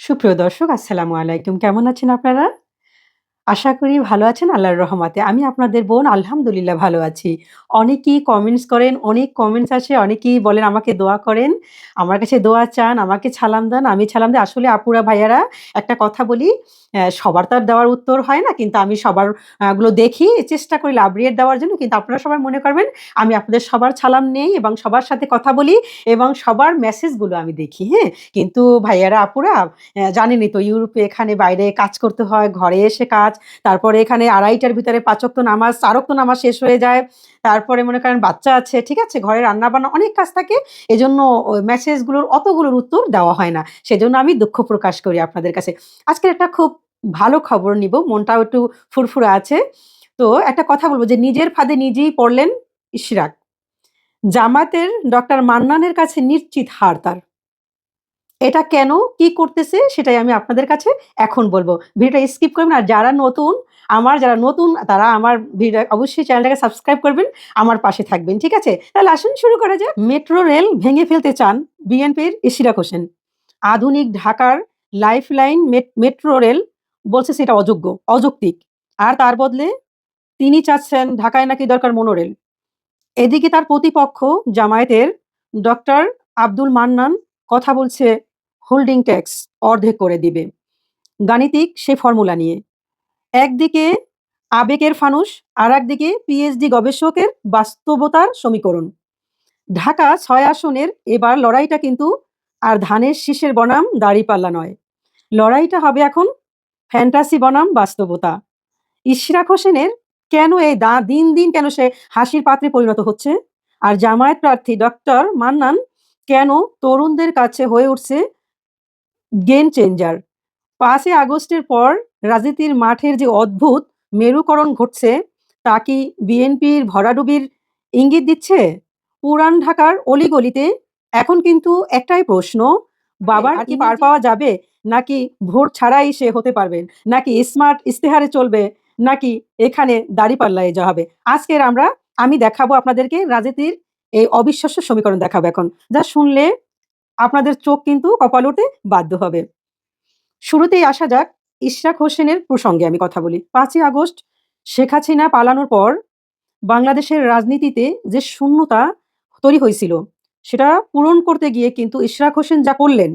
সুপ্রিয় দর্শক আসসালামু আলাইকুম। কেমন আছেন আপনারা? আশা করি ভালো আছেন আল্লাহর রহমাতে আমি আপনাদের বোন আলহামদুলিল্লাহ ভালো আছি। অনেকেই কমেন্টস করেন, অনেক কমেন্টস আসে, অনেকেই বলেন আমাকে দোয়া করেন। আমার কাছে দোয়া চান, আমাকে ছালাম দেন, আমি ছালাম দেই। আসলে আপুরা ভাইয়ারা একটা কথা বলি, সবার তো আর দেওয়ার উত্তর হয় না। কিন্তু আমি সবারগুলো দেখি, চেষ্টা করি লাভ রিয়েক্ট দেওয়ার জন্য। কিন্তু আপনারা সবাই মনে করবেন আমি আপনাদের সবার ছালাম নেই এবং সবার সাথে কথা বলি এবং সবার মেসেজগুলো আমি দেখি, হ্যাঁ? কিন্তু ভাইয়ারা, আপুরা অ্যা জানেনই তো ইউরোপে এখানে বাইরে কাজ করতে হয়, ঘরে এসে কাজ, তারপরে এখানে আড়াইটার ভিতরে ৫ ওয়াক্ত নামাজ, ৪ ওয়াক্ত নামাজ শেষ হয়ে যায়। তারপরে মনে করেন বাচ্চা আছে, ঠিক আছে? ঘরে রান্না-বান্না অনেক কাজ থাকে। এজন্য মেসেজগুলোর অতগুলোর উত্তর দেওয়া হয় না। সেজন্য আমি দুঃখ প্রকাশ করি আপনাদের কাছে। আজকের একটা খুব ভালো খবর নিবো। মনটাও একটু ফুরফুরে আছে। তো একটা কথা বলব যে নিজের ফাঁদে নিজেই পড়লেন ইশরাক। জামাতের ডক্টর মান্নানের কাছে নিশ্চিত হার তার। এটা কেন? কি করতেছে? সেটাই আমি আপনাদের কাছে এখন বলব ভিডিওটা স্কিপ করবেন আর যারা নতুন, আমার যারা নতুন তারা আমার ভিডিও অবশ্যই চ্যানেলটাকে সাবস্ক্রাইব করবেন, আমার পাশে থাকবেন। ঠিক আছে? তাহলে আসুন শুরু করা যাক। মেট্রো রেল ভেঙে ফেলতে চান বিএনপির ইশরাক হোসেন। আধুনিক ঢাকার লাইফলাইন মেট মেট্রো রেল বলছে সেটা অযোগ্য, অযৌক্তিক। আর তার বদলে তিনি চাচ্ছেন ঢাকায় নাকি দরকার মনোরেল। এদিকে তার প্রতিপক্ষ জামায়াতের ডক্টর আব্দুল মান্নান কথা বলছে হোল্ডিং ট্যাক্স অর্ধেক করে দিবে। গাণিতিক সে ফর্মুলা নিয়ে। একদিকে আবেগের ফানুস, আরেকদিকে পিএইচডি গবেষকের বাস্তবতার সমীকরণ। ঢাকা ছয় আসনের এবার লড়াইটা কিন্তু আর ধানের শীষের বনাম দাঁড়িপাল্লা নয়। লড়াইটা হবে এখন ফ্যান্টাসি বনাম বাস্তবতা। ইশরাক হোসেনের কেন এই দা দিন, দিন কেন সে হাসির পাত্রে পরিণত হচ্ছে? আর জামায়াত প্রার্থী ডক্টর মান্নান কেন তরুণদের কাছে হয়ে উঠছে গেম চেঞ্জার? পাঁচই আগস্টের পর রাজনীতির মাঠের যে অদ্ভুত মেরুকরণ ঘটছে, তা কি বিএনপির ভরাডুবির ইঙ্গিত দিচ্ছে? পুরান ঢাকার অলিগলিতে এখন কিন্তু একটাই প্রশ্ন, বাবার কি পার পাওয়া যাবে? নাকি ভোট ছাড়াই সে হতে পারবেন? নাকি স্মার্ট ইশতেহারে চলবে? নাকি এখানে দাঁড়িপাল্লায় যা হবে? আজকের আমরা আমি দেখাবো আপনাদেরকে রাজনীতির এই অবিশ্বাস্য সমীকরণ দেখাবো এখন। যা শুনলে আপনাদের চোখ কিন্তু কপাল উঠতে বাধ্য হবে। শুরুতেই আসা যাক ইশরাক হোসেনের প্রসঙ্গে আমি কথা বলি। পাঁচই আগস্ট শেখ হাসিনা পালানোর পর বাংলাদেশের রাজনীতিতে যে শূন্যতা তৈরি হয়েছিল, সেটা পূরণ করতে গিয়ে কিন্তু ইশরাক হোসেন যা করলেন,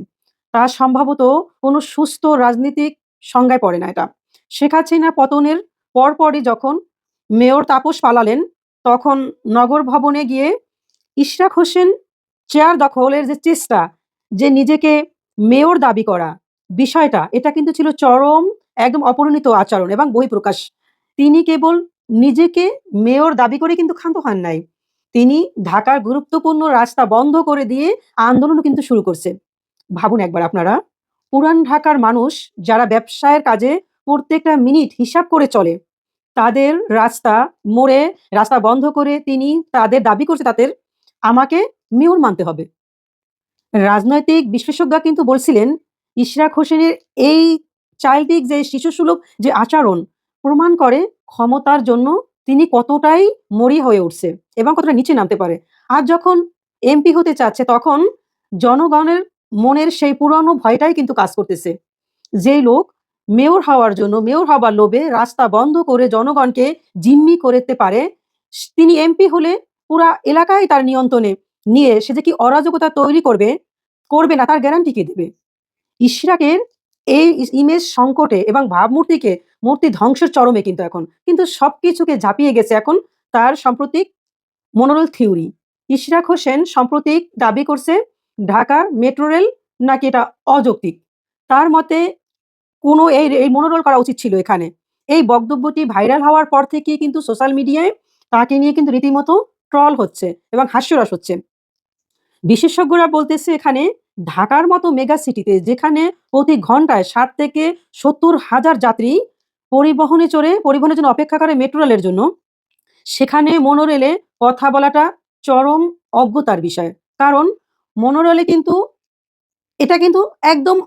তা সম্ভবত কোনো সুস্থ রাজনীতিক সংজ্ঞায় পড়ে না এটা। শেখ হাসিনা পতনের পরপরই যখন মেয়র তাপস পালালেন, তখন নগর ভবনে গিয়ে ইশরাক হোসেন চেয়ার দখলের যে চেষ্টা, যে নিজেকে মেয়র দাবি করা, বিষয়টা এটা কিন্তু ছিল চরম একদম অপরিণিত আচরণ এবং বহিঃপ্রকাশ। তিনি কেবল নিজেকে মেয়র দাবি করে কিন্তু ক্ষান্ত হন নাই। তিনি ঢাকার গুরুত্বপূর্ণ রাস্তা বন্ধ করে দিয়ে আন্দোলনও কিন্তু শুরু করছে। ভাবুন একবার আপনারা, পুরান ঢাকার মানুষ যারা ব্যবসায়ের কাজে প্রত্যেকটা মিনিট হিসাব করে চলে, তাদের রাস্তা মোড়ে রাস্তা বন্ধ করে তিনি তাদের দাবি করছে তাদের, আমাকে মেয়র মানতে হবে। রাজনৈতিক বিশেষজ্ঞরা কিন্তু বলছিলেন, ইশরাক হোসেনের এই চাইল্ডিক যে শিশুসুলভ যে আচরণ প্রমাণ করে ক্ষমতার জন্য তিনি কতটাই মরিয়া হয়ে উঠছে এবং কতটা নিচে নামতে পারে। আর যখন এমপি হতে চাচ্ছে তখন জনগণের মনের সেই পুরনো ভয়টাই কিন্তু কাজ করতেছে। যেই লোক মেয়র হওয়ার জন্য, মেয়র হবার লোভে রাস্তা বন্ধ করে জনগণকে জিম্মি করতে পারে, তিনি এমপি হলে পুরা এলাকায় তার নিয়ন্ত্রণে নিয়ে সে যে কি অরাজকতা তৈরি করবে, করবে না, তার গ্যারান্টি কে দেবে? ইশরাকের এই ইমেজ সংকটে এবং ভাবমূর্তিকে, মূর্তি ধ্বংসের চরমে কিন্তু এখন। কিন্তু সবকিছুকে ঝাঁপিয়ে গেছে এখন তার সাম্প্রতিক মনোরেল থিওরি। ইশরাক হোসেন সাম্প্রতিক দাবি করছে, ঢাকার মেট্রো রেল নাকি এটা অযৌক্তিক। তার মতে, কোনো এই এই মনোরেল করা উচিত ছিল এখানে। এই বক্তব্যটি ভাইরাল হওয়ার পর থেকে কিন্তু সোশ্যাল মিডিয়ায় তাকে নিয়ে কিন্তু রীতিমতো ট্রল হচ্ছে এবং হাস্যরস হচ্ছে। বিশেষজ্ঞরা বলতেছে এখানে ঢাকার মতো মেগা সিটিতে যেখানে প্রতি ঘন্টায় ৬০ থেকে ৭০ হাজার যাত্রী পরিবহনে চড়ে পরিবহনের জন্য অপেক্ষা করে মেট্রো রেলের জন্য, সেখানে মনোরেলে কথা বলাটা চরম অজ্ঞতার বিষয়। কারণ মনোরেলে কিন্তু এটা কিন্তু একদম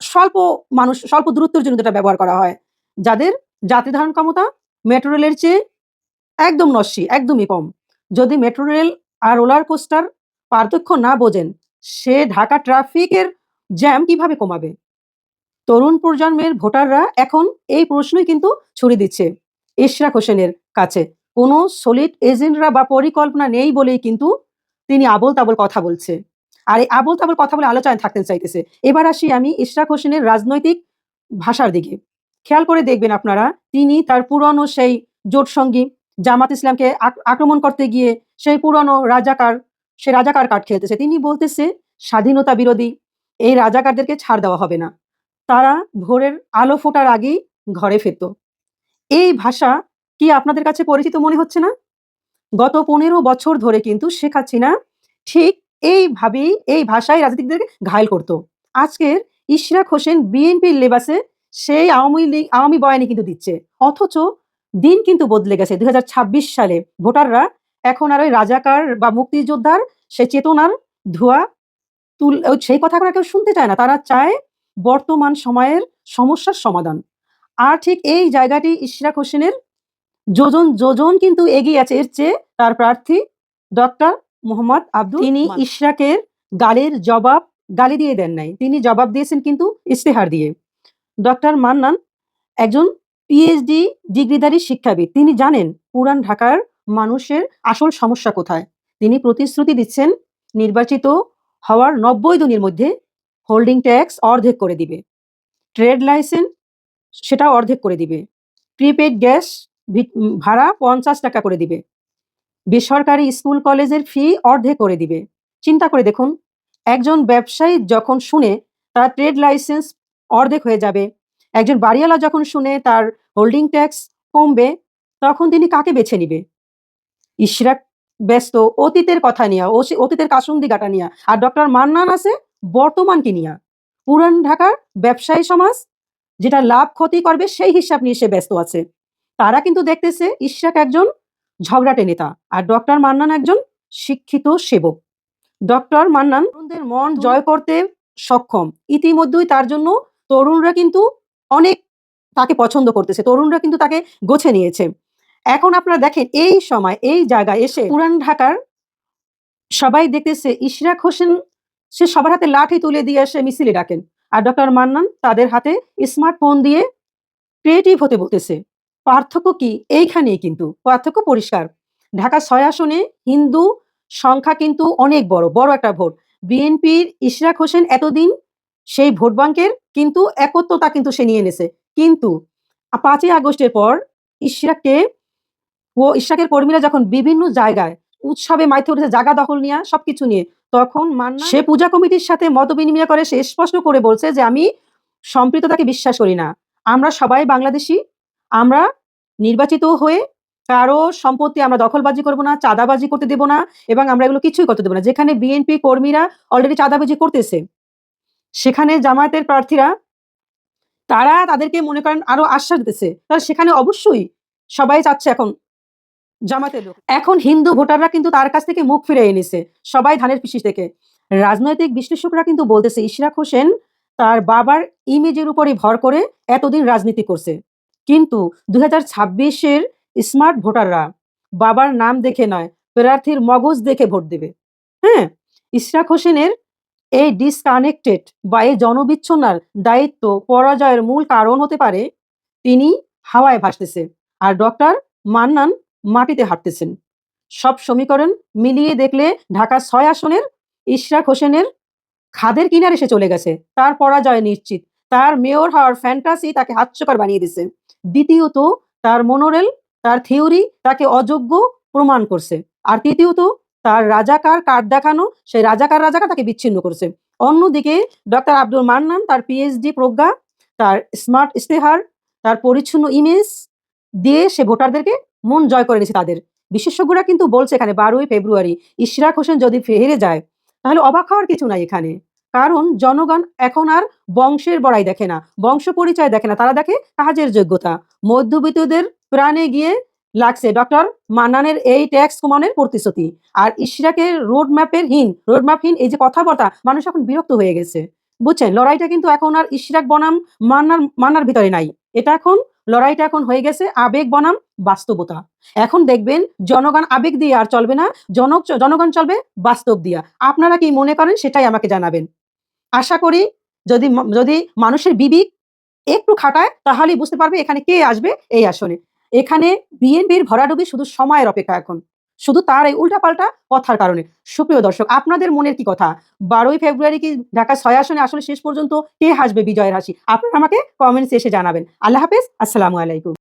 স্বল্প মানুষ স্বল্প দূরত্বের জন্য যেটা ব্যবহার করা হয়। যাদের যাত্রী ধারণ ক্ষমতা মেট্রো রেলের চেয়ে একদম নস্যি, একদমই কম। যদি মেট্রো রেল আর রোলার কোস্টার পার্থক্য না বোঝেন, সে ঢাকা ট্রাফিকের জ্যাম কীভাবে কমাবে? তরুণ প্রজন্মের ভোটাররা এখন এই প্রশ্নই কিন্তু ছুড়ে দিচ্ছে ইশরাক হোসেনের কাছে। কোনো সলিড এজেন্টরা বা পরিকল্পনা নেই বলেই কিন্তু তিনি আবল তাবল কথা বলছে। আর এই আবল তাবল কথা বলে আলোচনায় থাকতে চাইতেছে। এবার আসি আমি ইশরাক হোসেনের রাজনৈতিক ভাষার দিকে। খেয়াল করে দেখবেন আপনারা তিনি তার পুরনো সেই জোট সঙ্গী জামাত ইসলামকে আক্রমণ করতে গিয়ে সেই পুরনো রাজাকার সে রাজাকার কার্ড খেলতেছে। তিনি বলতেছে, স্বাধীনতা বিরোধী, এই রাজাকারদেরকে ছাড় দেওয়া হবে না। তারা ভোরের আলো ফোটার আগেই ঘরে ফিরত। এই ভাষা কি আপনাদের কাছে পরিচিত মনে হচ্ছে না? গত পনেরো বছর ধরে কিন্তু শেখ হাসিনা ঠিক এইভাবেই এই ভাষায় রাজনীতিকদেরকে ঘায়ল করত। আজকের ইশরাক হোসেন বিএনপির লেবাসে সেই আওয়ামী লীগ, আওয়ামী বয়ানি কিন্তু দিচ্ছে। অথচ দিন কিন্তু বদলে গেছে। দুই হাজার ছাব্বিশ সালে ভোটাররা এখন আর ওই রাজাকার বা মুক্তিযোদ্ধার সে চেতনার ধোয়া তুল সেই কথাগুলো কেউ শুনতে চায় না। তারা চায় বর্তমান সময়ের সমস্যার সমাধান। আর ঠিক এই জায়গাটি ইশরাক হোসেনের যোজন যোজন কিন্তু এগিয়ে আছে। এর চেয়ে তার প্রার্থী ডক্টর মোহাম্মদ আব্দুল তিনি ইশরাকের গালের জবাব গালি দিয়ে দেন নাই। তিনি জবাব দিয়েছেন কিন্তু ইস্তেহার দিয়ে। ডক্টর মান্নান একজন পিএইচডি ডিগ্রিধারী শিক্ষাবিদ। তিনি জানেন পুরান ঢাকার মানুষের আসল সমস্যা কোথায়? তিনি প্রতিশ্রুতি দিচ্ছেন নির্বাচিত হওয়ার নব্বই দিনের মধ্যে হোল্ডিং ট্যাক্স অর্ধেক করে দিবে। ট্রেড লাইসেন্স সেটা অর্ধেক করে দিবে। প্রিপেড গ্যাস ভাড়া পঞ্চাশ টাকা করে দিবে। বেসরকারি স্কুল কলেজের ফি অর্ধেক করে দিবে। চিন্তা করে দেখুন, একজন ব্যবসায়ী যখন শুনে তার ট্রেড লাইসেন্স অর্ধেক হয়ে যাবে, একজন বাড়িওয়ালা যখন শুনে তার হোল্ডিং ট্যাক্স কমবে, তখন তিনি কাকে বেছে নিবে? ইশরাক ব্যস্ত অতীতের কথা নিয়া অতীতের কাসুন্দি গাটা নিয়ে। আর ডক্টর মান্নান আছে বর্তমানকে নিয়ে। পুরান ঢাকার ব্যবসায়ী সমাজ, যেটা লাভ ক্ষতি করবে সেই হিসাব নিয়ে সে ব্যস্ত আছে। তারা কিন্তু দেখতেছে ইশরাক একজন ঝগড়াটে নেতা আর ডক্টর মান্নান একজন শিক্ষিত সেবক। ডক্টর মান্নান তরুণদের মন জয় করতে সক্ষম। ইতিমধ্যেই তার জন্য তরুণরা কিন্তু অনেক তাকে পছন্দ করতেছে। তরুণরা কিন্তু তাকে গোছে নিয়েছে। এখন আপনারা দেখেন, এই সময়, এই জায়গায় এসে পুরান ঢাকার সবাই দেখতেছে, ইশরাক হোসেন, সে সবার হাতে লাঠি তুলে দিয়ে এসে মিছিলে ডাকেন। আর ডক্টর মান্নান তাদের হাতে স্মার্টফোন দিয়ে ক্রিয়েটিভ হতে বলতেছে। পার্থক্য কি? এইখানেই কিন্তু। পার্থক্য পরিষ্কার। ঢাকা ছয় আসনে হিন্দু সংখ্যা কিন্তু অনেক বড় বড় একটা ভোট। বিএনপির ইশরাক হোসেন এতদিন সেই ভোট ব্যাংকের কিন্তু একত্রতা কিন্তু সে নিয়ে এনেছে। কিন্তু পাঁচই আগস্টের পর ইশরাককে ও ইশরাকের কর্মীরা যখন বিভিন্ন জায়গায় উৎসবে মাইতে উঠেছে, জায়গা দখল নিয়ে, সবকিছু নিয়ে, তখন মান্না সে পূজা কমিটির সাথে মত বিনিময় করে, সে স্পষ্ট করে বলছে যে, আমি সম্পৃক্ততাকে বিশ্বাস করি না। আমরা সবাই বাংলাদেশি। আমরা নির্বাচিত হয়ে কারও সম্পত্তি আমরা দখলবাজি করব না, চাঁদাবাজি করতে দেব না এবং আমরা এগুলো কিছুই করতে দেবো না। যেখানে বিএনপি কর্মীরা অলরেডি চাঁদাবাজি করতেছে, সেখানে জামায়াতের প্রার্থীরা, তারা তাদেরকে মনে করেন আরও আশ্বাস দিতেছে। তাহলে সেখানে অবশ্যই সবাই চাচ্ছে এখন জামাতের লোক। এখন হিন্দু ভোটাররা কিন্তু তার কাছ থেকে মুখ ফিরে এনেছে। সবাই ধানের পিসি থেকে রাজনৈতিক বিশ্লেষকরা কিন্তু বলতেছে, ইশরাক হোসেন তার বাবার ইমেজের উপরে ভর করে এতদিন রাজনীতি করছে। কিন্তু দুই হাজার ছাব্বিশের স্মার্ট ভোটাররা বাবার নাম দেখে নয়, প্রার্থীর মগজ দেখে ভোট দেবে। হ্যাঁ ইশরাক হোসেনের এই ডিসকানেক্টেড বা এই জনবিচ্ছন্নার দায়িত্ব পরাজয়ের মূল কারণ হতে পারে তিনি হাওয়ায় ভাসতেছে। আর ডক্টর মান্নান মাটিতে হাঁটতেছেন। সব সমীকরণ মিলিয়ে দেখলে ঢাকা ছয় আসনের, ইশরাক হোসেনের খাদের কিনারে এসে চলে গেছে। তার পরাজয় নিশ্চিত। তার মেয়র হওয়ার ফ্যান্টাসি তাকে হাস্যকর বানিয়ে দিছে। দ্বিতীয়ত, তার মনোরেল তার থিওরি তাকে অযোগ্য প্রমাণ করছে। আর তৃতীয়ত, তার রাজাকার কার্ড দেখানো, সেই রাজাকার রাজাকার তাকে বিচ্ছিন্ন করছে। অন্যদিকে ডক্টর আব্দুল মান্নান তার পিএইচডি প্রজ্ঞা, তার স্মার্ট ইস্তেহার তার পরিচ্ছন্ন ইমেজ দিয়ে সে ভোটারদেরকে মন জয় করে নিয়েছে তাদের। বিশেষজ্ঞরা কিন্তু বলছে এখানে বারোই ফেব্রুয়ারি ইশরাক হোসেন যদি হেরে যায়, তাহলে অবাক হওয়ার কিছু নাই এখানে। কারণ জনগণ এখন আর বংশের বড়াই দেখে না, বংশ পরিচয় দেখে না। তারা দেখে কাজের যোগ্যতা। মধ্যবিত্তদের প্রাণে গিয়ে লাগছে ডক্টর মান্নানের এই ট্যাক্স কমানোর প্রতিশ্রুতি। আর ইশরাকের রোড ম্যাপের হীন রোড ম্যাপহীন এই যে কথাবার্তা, মানুষ এখন বিরক্ত হয়ে গেছে। বুঝছেন? লড়াইটা কিন্তু এখন আর ইশরাক বনাম মান্নার মান্নার ভিতরে নাই। এটা এখন লড়াইটা এখন হয়ে গেছে, আবেগ বনাম বাস্তবতা এখন দেখবেন, জনগণ আবেগ দিয়ে আর চলবে না, জনক জনগণ চলবে বাস্তব দিয়া আপনারা কি মনে করেন, সেটাই আমাকে জানাবেন আশা করি, যদি যদি মানুষের বিবেক একটু খাটায়, তাহলেই বুঝতে পারবে এখানে কে আসবে এই আসনে। এখানে বিএনপির ভরাডুবি শুধু সময়ের অপেক্ষা এখন। শুধু তার এই উল্টাপাল্টা কথার কারণে। সুপ্রিয় দর্শক, আপনাদের মনের কি কথা? ১২ই ফেব্রুয়ারি কি ঢাকা ছয় আসনে আসলে শেষ পর্যন্ত কে হাসবে বিজয়ের হাসি? আপনারা আমাকে কমেন্টস এসে জানাবেন। আল্লাহ হাফেজ। আসসালামু আলাইকুম।